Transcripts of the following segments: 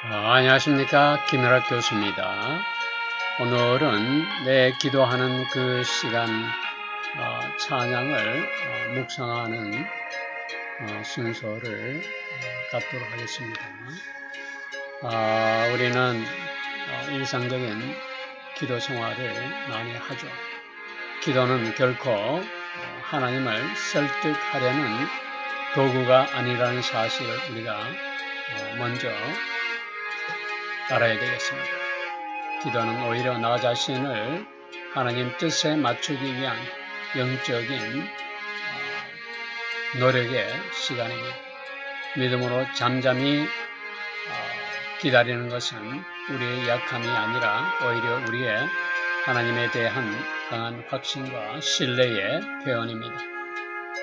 아, 안녕하십니까 김혜락 교수입니다. 오늘은 내 기도하는 그 시간 어, 찬양을 어, 묵상하는 어, 순서를 어, 갖도록 하겠습니다. 아, 우리는 어, 일상적인 기도 생활을 많이 하죠. 기도는 결코 어, 하나님을 설득하려는 도구가 아니라는 사실을 우리가 어, 먼저 알아야 되겠습니다. 기도는 오히려 나 자신을 하나님 뜻에 맞추기 위한 영적인 어, 노력의 시간입니다. 믿음으로 잠잠히 어, 기다리는 것은 우리의 약함이 아니라 오히려 우리의 하나님에 대한 강한 확신과 신뢰의 표현입니다.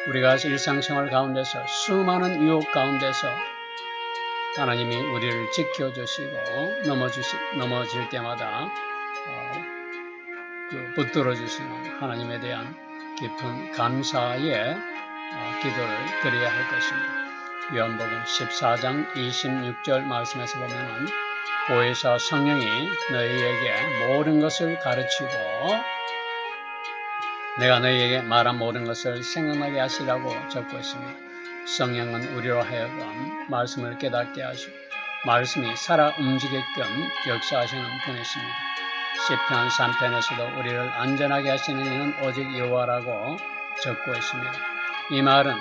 우리가 일상생활 가운데서 수많은 유혹 가운데서 하나님이 우리를 지켜주시고 넘어주시, 넘어질 때마다 어, 그 붙들어 주시는 하나님에 대한 깊은 감사의 어, 기도를 드려야 할 것입니다. 요한복음 14장 26절 말씀에서 보면은 보혜사 성령이 너희에게 모든 것을 가르치고 내가 너희에게 말한 모든 것을 생각나게 하시라고 적고 있습니다. 성령은 우리로 하여금 말씀을 깨닫게 하시고 말씀이 살아 움직이게끔 역사하시는 분이십니다. 시편 3편에서도 우리를 안전하게 하시는 이는 오직 여호와라고 적고 있습니다. 이 말은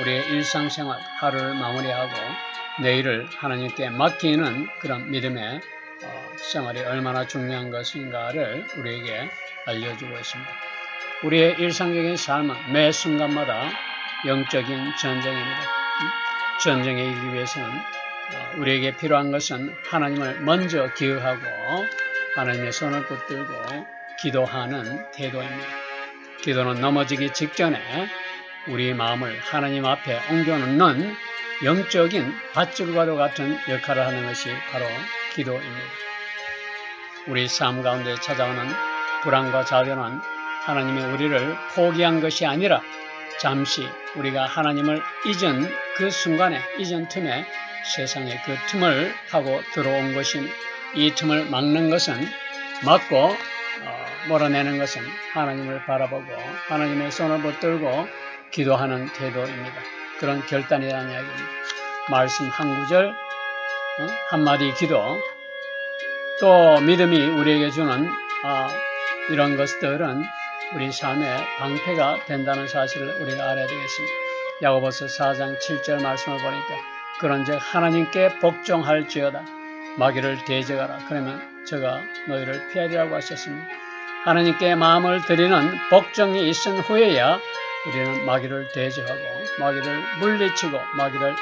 우리의 일상생활 하루를 마무리하고 내일을 하나님께 맡기는 그런 믿음의 어, 생활이 얼마나 중요한 것인가를 우리에게 알려주고 있습니다. 우리의 일상적인 삶은 매 순간마다 영적인 전쟁입니다. 전쟁에 이기 위해서는 어, 우리에게 필요한 것은 하나님을 먼저 기억하고 하나님의 손을 붙들고 기도하는 태도입니다. 기도는 넘어지기 직전에 우리 마음을 하나님 앞에 옮겨놓는 영적인 밧줄과도 같은 역할을 하는 것이 바로 기도입니다. 우리 삶 가운데 찾아오는 불안과 좌절은 하나님의 우리를 포기한 것이 아니라 잠시 우리가 하나님을 잊은 그 순간에 잊은 틈에 세상의 그 틈을 타고 들어온 것인 이 틈을 막는 것은 막고 어, 몰아내는 것은 하나님을 바라보고 하나님의 손을 붙들고 기도하는 태도입니다. 그런 결단이라는 이야기입니다. 말씀 한 구절 어? 한마디 기도 또 믿음이 우리에게 주는 아, 이런 것들은 우리 삶의 방패가 된다는 사실을 우리가 알아야 되겠습니다. 야고보서 4장 7절 말씀을 보니까 그런즉 하나님께 복종할지어다 마귀를 대적하라 그러면 저가 너희를 피하리라고 하셨습니다. 하나님께 마음을 드리는 복종이 있은 후에야 우리는 마귀를 대적하고 마귀를 물리치고 마귀를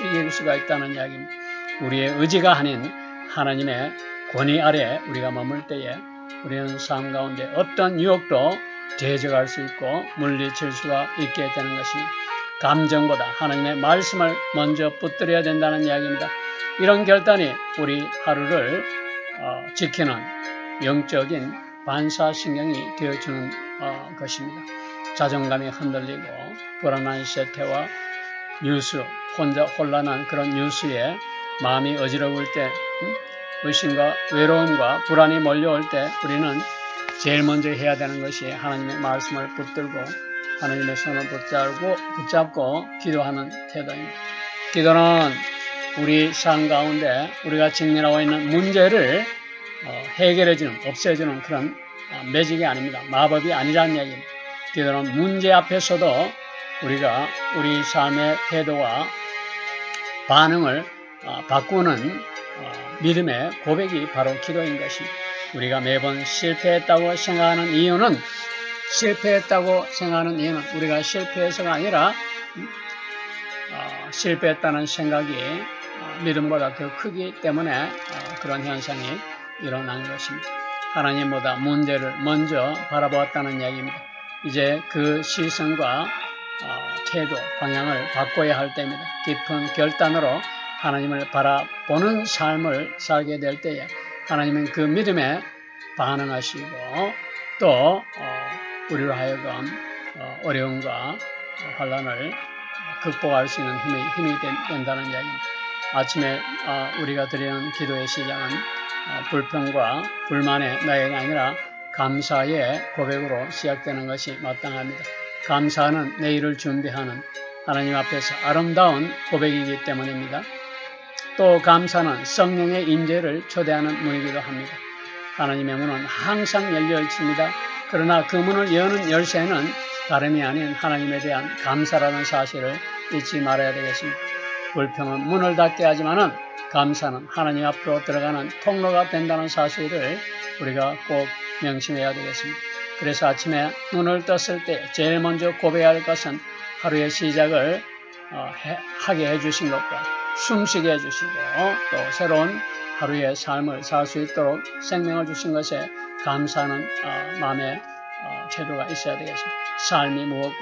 이길 수가 있다는 이야기입니다. 우리의 의지가 아닌 하나님의 권위 아래 우리가 머물 때에 우리는 삶 가운데 어떤 유혹도 대적할 수 있고 물리칠 수가 있게 되는 것입니다. 감정보다 하나님의 말씀을 먼저 붙들어야 된다는 이야기입니다. 이런 결단이 우리 하루를 어, 지키는 영적인 반사신경이 되어주는 어, 것입니다. 자존감이 흔들리고 불안한 세태와 뉴스, 혼자 혼란한 그런 뉴스에 마음이 어지러울 때 음? 의심과 외로움과 불안이 몰려올 때 우리는 제일 먼저 해야 되는 것이 하나님의 말씀을 붙들고 하나님의 손을 붙잡고, 붙잡고 기도하는 태도입니다. 기도는 우리 삶 가운데 우리가 직면하고 있는 문제를 어, 해결해주는, 없애주는 그런 어, 매직이 아닙니다. 마법이 아니라는 얘기입니다. 기도는 문제 앞에서도 우리가 우리 삶의 태도와 반응을 어, 바꾸는 믿음의 고백이 바로 기도인 것입니다. 우리가 매번 실패했다고 생각하는 이유는 실패했다고 생각하는 이유는 우리가 실패해서가 아니라 어, 실패했다는 생각이 어, 믿음보다 더 크기 때문에 어, 그런 현상이 일어난 것입니다. 하나님보다 문제를 먼저 바라보았다는 이야기입니다. 이제 그 시선과 어, 태도, 방향을 바꿔야 할 때입니다. 깊은 결단으로 하나님을 바라보는 삶을 살게 될 때에 하나님은 그 믿음에 반응하시고 또 어, 우리로 하여금 어, 려움과 환란을 극복할 수 있는 힘이, 힘이 된다는 이야기입니다. 아침에 어, 우리가 드리는 기도의 시작은 어, 불평과 불만의 나이가 아니라 감사의 고백으로 시작되는 것이 마땅합니다. 감사는 내일을 준비하는 하나님 앞에서 아름다운 고백이기 때문입니다. 또 감사는 성령의 임재를 초대하는 문이기도 합니다. 하나님의 문은 항상 열려 있습니다. 그러나 그 문을 여는 열쇠는 다름이 아닌 하나님에 대한 감사라는 사실을 잊지 말아야 되겠습니다. 불평은 문을 닫게 하지만은 감사는 하나님 앞으로 들어가는 통로가 된다는 사실을 우리가 꼭 명심해야 되겠습니다. 그래서 아침에 눈을 떴을 때 제일 먼저 고백해야 할 것은 하루의 시작을 어, 해, 하게 해주신 것과 숨쉬게 해주시고 또 새로운 하루의 삶을 살 수 있도록 생명을 주신 것에 감사하는 어, 마음의 어, 태도가 있어야 되겠습니다. 삶이 무엇고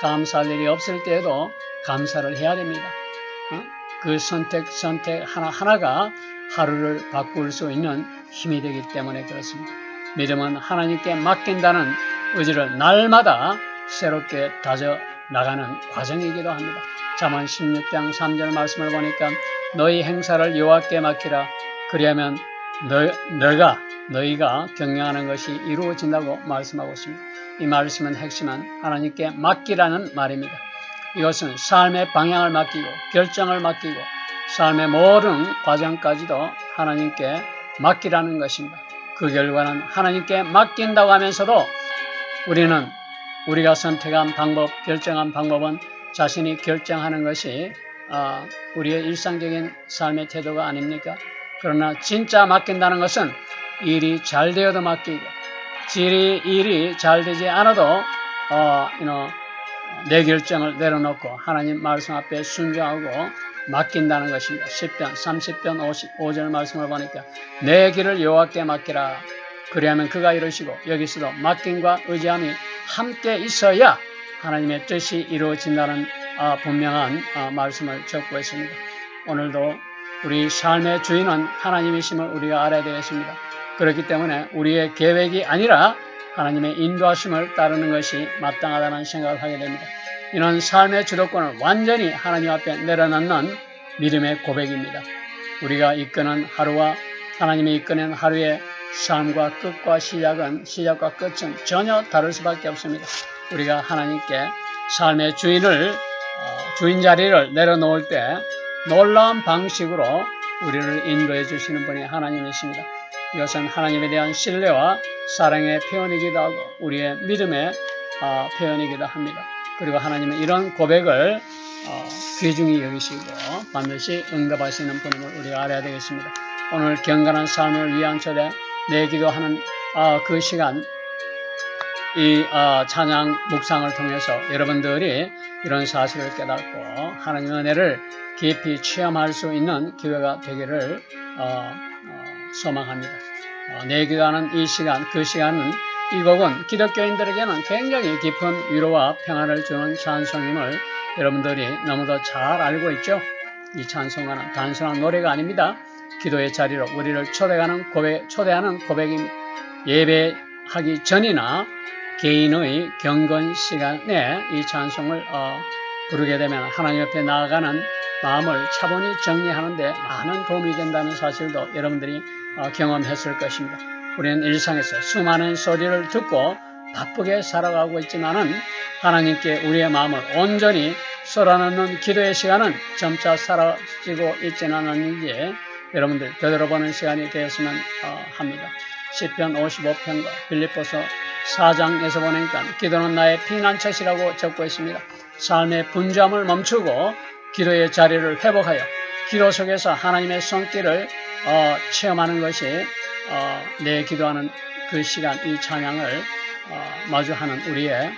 감사할 일이 없을 때에도 감사를 해야 됩니다. 어? 그 선택 선택 하나 하나가 하루를 바꿀 수 있는 힘이 되기 때문에 그렇습니다. 믿음은 하나님께 맡긴다는 의지를 날마다 새롭게 다져 나가는 과정이기도 합니다. 잠언 16장 3절 말씀을 보니까 너희 행사를 여호와께 맡기라 그리하면 너, 너가 너희가 경영하는 것이 이루어진다고 말씀하고 있습니다. 이 말씀은 핵심은 하나님께 맡기라는 말입니다. 이것은 삶의 방향을 맡기고 결정을 맡기고 삶의 모든 과정까지도 하나님께 맡기라는 것입니다. 그 결과는 하나님께 맡긴다고 하면서도 우리는 우리가 선택한 방법, 결정한 방법은 자신이 결정하는 것이 아, 우리의 일상적인 삶의 태도가 아닙니까? 그러나 진짜 맡긴다는 것은 일이 잘 되어도 맡기고 질이 일이 잘 되지 않아도 어, you 내 결정을 내려놓고 하나님 말씀 앞에 순종하고 맡긴다는 것입니다. 10편, 30편 55절 말씀을 보니까 내 길을 여호와께 맡기라. 그리하면 그가 이루시고 여기서도 맡김과 의지함이 함께 있어야 하나님의 뜻이 이루어진다는 아, 분명한 아, 말씀을 적고 있습니다. 오늘도 우리 삶의 주인은 하나님이심을 우리가 알아야 되겠습니다. 그렇기 때문에 우리의 계획이 아니라 하나님의 인도하심을 따르는 것이 마땅하다는 생각을 하게 됩니다. 이는 삶의 주도권을 완전히 하나님 앞에 내려놓는 믿음의 고백입니다. 우리가 이끄는 하루와 하나님이 이끄는 하루의 삶과 끝과 시작은 시작과 끝은 전혀 다를 수밖에 없습니다. 우리가 하나님께 삶의 주인을 주인 자리를 내려놓을 때 놀라운 방식으로 우리를 인도해 주시는 분이 하나님이십니다. 이것은 하나님에 대한 신뢰와 사랑의 표현이기도 하고 우리의 믿음의 표현이기도 합니다. 그리고 하나님은 이런 고백을 귀중히 여기시고 반드시 응답하시는 분임을 우리가 알아야 되겠습니다. 오늘 경건한 삶을 위한 초대 내 기도 하는 그 시간 이 찬양 묵상을 통해서 여러분들이 이런 사실을 깨닫고 하나님의 은혜를 깊이 체험할 수 있는 기회가 되기를 소망합니다. 어, 내 기도하는 이 시간, 그 시간은 이 곡은 기독교인들에게는 굉장히 깊은 위로와 평안을 주는 찬송임을 여러분들이 너무도 잘 알고 있죠? 이 찬송가는 단순한 노래가 아닙니다. 기도의 자리로 우리를 초대하는 고백, 초대하는 고백입니다. 예배하기 전이나 개인의 경건 시간에 이 찬송을 어, 부르게 되면 하나님 옆에 나아가는 마음을 차분히 정리하는데 많은 도움이 된다는 사실도 여러분들이 어, 경험했을 것입니다. 우리는 일상에서 수많은 소리를 듣고 바쁘게 살아가고 있지만은 하나님께 우리의 마음을 온전히 쏟아놓는 기도의 시간은 점차 사라지고 있지는 않았는지 여러분들 되돌아보는 시간이 되었으면 어, 합니다. 10편 55편과 빌립보서 4장에서 보니까 기도는 나의 피난처시라고 적고 있습니다. 삶의 분주함을 멈추고 기도의 자리를 회복하여 기도 속에서 하나님의 손길을 어, 체험하는 것이 어, 내 기도하는 그 시간 이 찬양을 어, 마주하는 우리의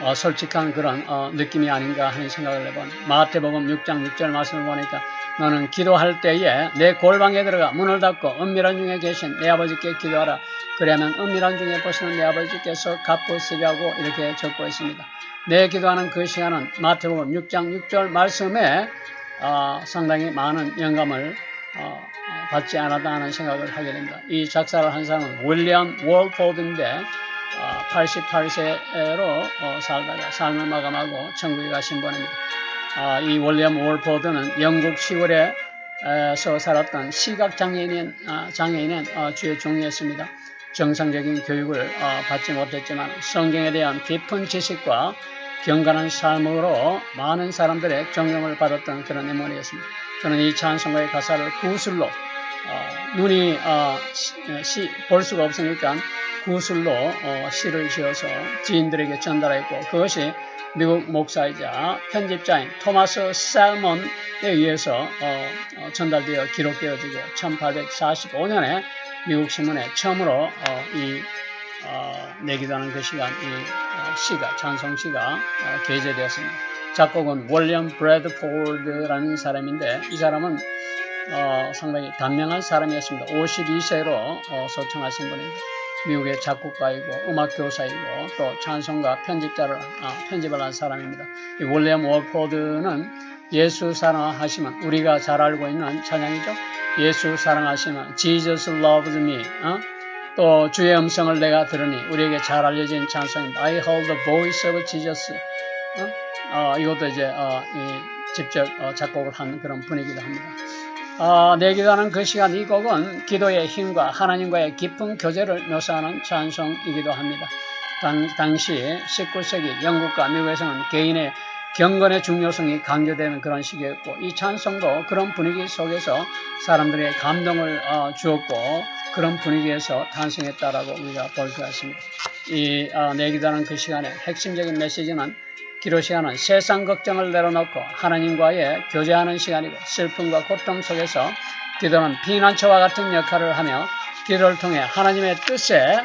어, 솔직한 그런 어, 느낌이 아닌가 하는 생각을 해본 마태복음 6장 6절 말씀을 보니까 너는 기도할 때에 내 골방에 들어가 문을 닫고 은밀한 중에 계신 내 아버지께 기도하라 그러면 은밀한 중에 보시는 내 아버지께서 갚으시리라고 이렇게 적고 있습니다. 내 기도하는 그 시간은 마태복음 6장 6절 말씀에 어, 상당히 많은 영감을 어, 받지 않았다 하는 생각을 하게 됩니다. 이 작사를 한 사람은 윌리엄 월포드인데 88세로 어, 살다가 삶을 마감하고 천국에 가신 분입니다. 아, 이 월리엄 월포드는 영국 시골에서 살았던 시각 장애인인 아, 장애인은 아, 주의 종이었습니다. 정상적인 교육을 어, 받지 못했지만 성경에 대한 깊은 지식과 경건한 삶으로 많은 사람들의 존경을 받았던 그런 인물이었습니다. 저는 이 찬송가의 가사를 구술로 어, 눈이 어, 시, 볼 수가 없으니까 구술로 어, 시를 지어서 지인들에게 전달했고 그것이 미국 목사이자 편집자인 토마스 살몬에 의해서 어, 어, 전달되어 기록되어지고 1845년에 미국 신문에 처음으로 어, 이 어, 내기도하는 그 시간 이 어, 시가 찬송 시가 어, 게재되었습니다. 작곡은 월리엄 브래드포드라는 사람인데 이 사람은 어, 상당히 단명한 사람이었습니다. 52세로 어, 소청하신 분입니다. 미국의 작곡가이고 음악 교사이고 또 찬송가 편집자를 아, 편집을 한 사람입니다. 이 월리엄 월포드는 예수 사랑하시면 우리가 잘 알고 있는 찬양이죠. 예수 사랑하시면 Jesus loves me. 어? 또 주의 음성을 내가 들으니 우리에게 잘 알려진 찬송입니다. I heard the voice of Jesus. 어? 어, 이것도 이제 어, 직접 어, 작곡을 한 그런 분이기도 합니다. 어, 내기도하는 그 시간 이 곡은 기도의 힘과 하나님과의 깊은 교제를 묘사하는 찬송이기도 합니다. 당, 당시 19세기 영국과 미국에서는 개인의 경건의 중요성이 강조되는 그런 시기였고 이 찬송도 그런 분위기 속에서 사람들의 감동을 어, 주었고 그런 분위기에서 탄생했다라고 우리가 볼것 같습니다. 이 어, 내기도하는 그 시간에 핵심적인 메시지는 기도 시간은 세상 걱정을 내려놓고 하나님과의 교제하는 시간이고 슬픔과 고통 속에서 기도는 피난처와 같은 역할을 하며 기도를 통해 하나님의 뜻에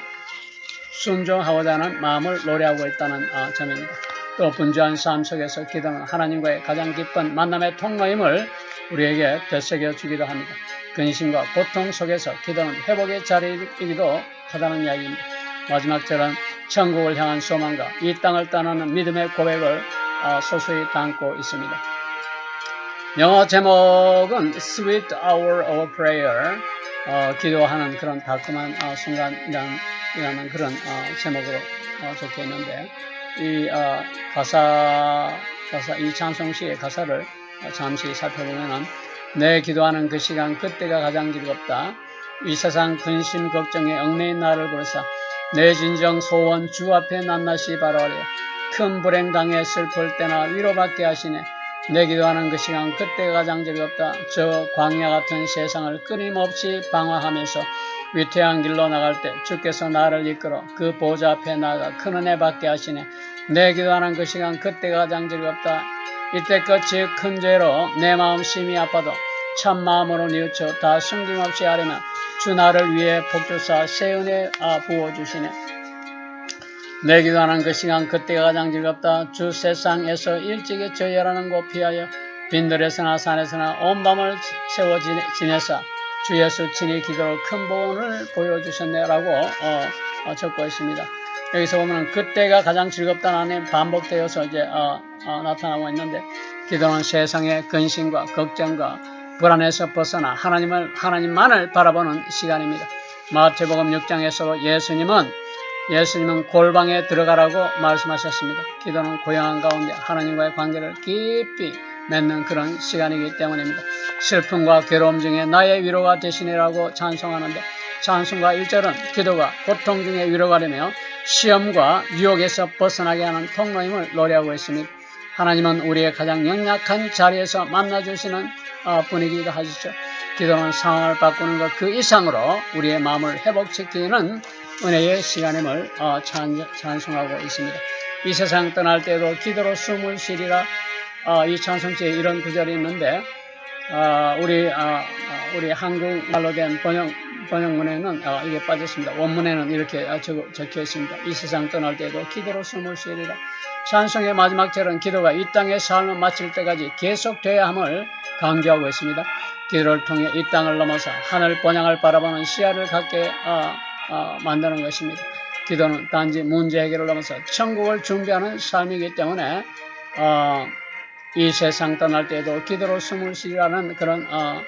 순종하고자 하는 마음을 노래하고 있다는 어, 점입니다. 또 분주한 삶 속에서 기도는 하나님과의 가장 깊은 만남의 통로임을 우리에게 되새겨 주기도 합니다. 근심과 고통 속에서 기도는 회복의 자리이기도 하다는 이야기입니다. 마지막 절은 천국을 향한 소망과 이 땅을 떠나는 믿음의 고백을 어, 소수히 담고 있습니다. 영어 제목은 Sweet Hour of Prayer 어, 기도하는 그런 달콤한 어, 순간이라는 그런 어, 제목으로 어, 적혀 있는데 이 어, 가사 가사 이 찬송시의 가사를 잠시 살펴보면은 내 기도하는 그 시간 그때가 가장 즐겁다. 이 세상 근심 걱정에 얽매인 나를 부르사 내 진정 소원 주 앞에 낱낱이 바라오려 큰 불행 당해 슬플 때나 위로받게 하시네 내 기도하는 그 시간 그때가 가장 즐겁다. 저 광야 같은 세상을 끊임없이 방황하면서 위태한 길로 나갈 때 주께서 나를 이끌어 그 보좌 앞에 나가 큰 은혜 받게 하시네. 내 기도하는 그 시간 그때가 가장 즐겁다. 이때 끝이 큰 죄로 내 마음 심히 아파도 참 마음으로 뉘우쳐 다 숨김없이 하려면 주 나를 위해 복주사 새 은혜 아, 부어주시네. 내 기도하는 그 시간 그때가 가장 즐겁다. 주 세상에서 일찍이 저열하는 곳 피하여 빈들에서나 산에서나 온 밤을 세워 지내사 주 예수 친히 기도로 큰 보온을 보여주셨네라고 어, 어, 적고 있습니다. 여기서 보면 그때가 가장 즐겁다는 반복되어서 이제 어, 어, 나타나고 있는데 기도는 세상의 근심과 걱정과 불안에서 벗어나 하나님을 하나님만을 바라보는 시간입니다. 마태복음 6장에서 예수님은 예수님은 골방에 들어가라고 말씀하셨습니다. 기도는 고요한 가운데 하나님과의 관계를 깊이 맺는 그런 시간이기 때문입니다. 슬픔과 괴로움 중에 나의 위로가 되시니라고 찬송하는데 찬송과 1절은 기도가 고통 중에 위로가 되며 시험과 유혹에서 벗어나게 하는 통로임을 노래하고 있습니다. 하나님은 우리의 가장 연약한 자리에서 만나주시는 어, 분위기도 하시죠. 기도는 상황을 바꾸는 것 그 이상으로 우리의 마음을 회복시키는 은혜의 시간임을 어, 찬송하고 있습니다. 이 세상 떠날 때도 기도로 숨을 쉬리라 어, 이 찬송지에 이런 구절이 있는데 우리 우리 한국말로 된 번역 번역문에는 이게 빠졌습니다. 원문에는 이렇게 적혀 있습니다. 이 세상 떠날 때도 기도로 숨을 쉬리라. 찬송의 마지막 절은 기도가 이 땅의 삶을 마칠 때까지 계속돼야 함을 강조하고 있습니다. 기도를 통해 이 땅을 넘어서 하늘 번양을 바라보는 시야를 갖게 어, 어, 만드는 것입니다. 기도는 단지 문제 해결을 넘어서 천국을 준비하는 삶이기 때문에 어, 이 세상 떠날 때에도 기도로 숨을 쉬라는 그런 어, 어,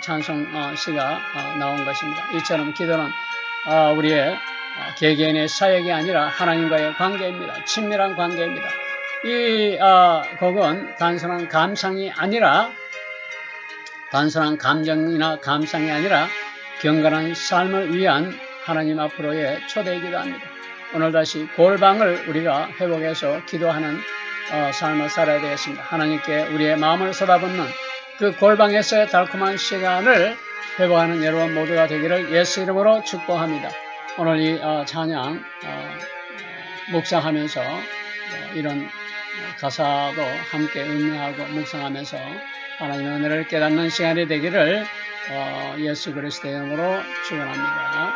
찬송 어, 시가 어, 나온 것입니다. 이처럼 기도는 어, 우리의 개개인의 사역이 아니라 하나님과의 관계입니다. 친밀한 관계입니다. 이 어, 곡은 단순한 감상이 아니라 단순한 감정이나 감상이 아니라 경건한 삶을 위한 하나님 앞으로의 초대이기도 합니다. 오늘 다시 골방을 우리가 회복해서 기도하는 어, 삶을 살아야 되겠습니다. 하나님께 우리의 마음을 쏟아붓는 그 골방에서의 달콤한 시간을 회복하는 여러분 모두가 되기를 예수 이름으로 축복합니다. 오늘 이 어, 찬양 어, 묵상하면서 어, 이런 가사도 함께 음미하고 묵상하면서 하나님의 은혜를 깨닫는 시간이 되기를 어, 예수 그리스도의 이름으로 축원합니다.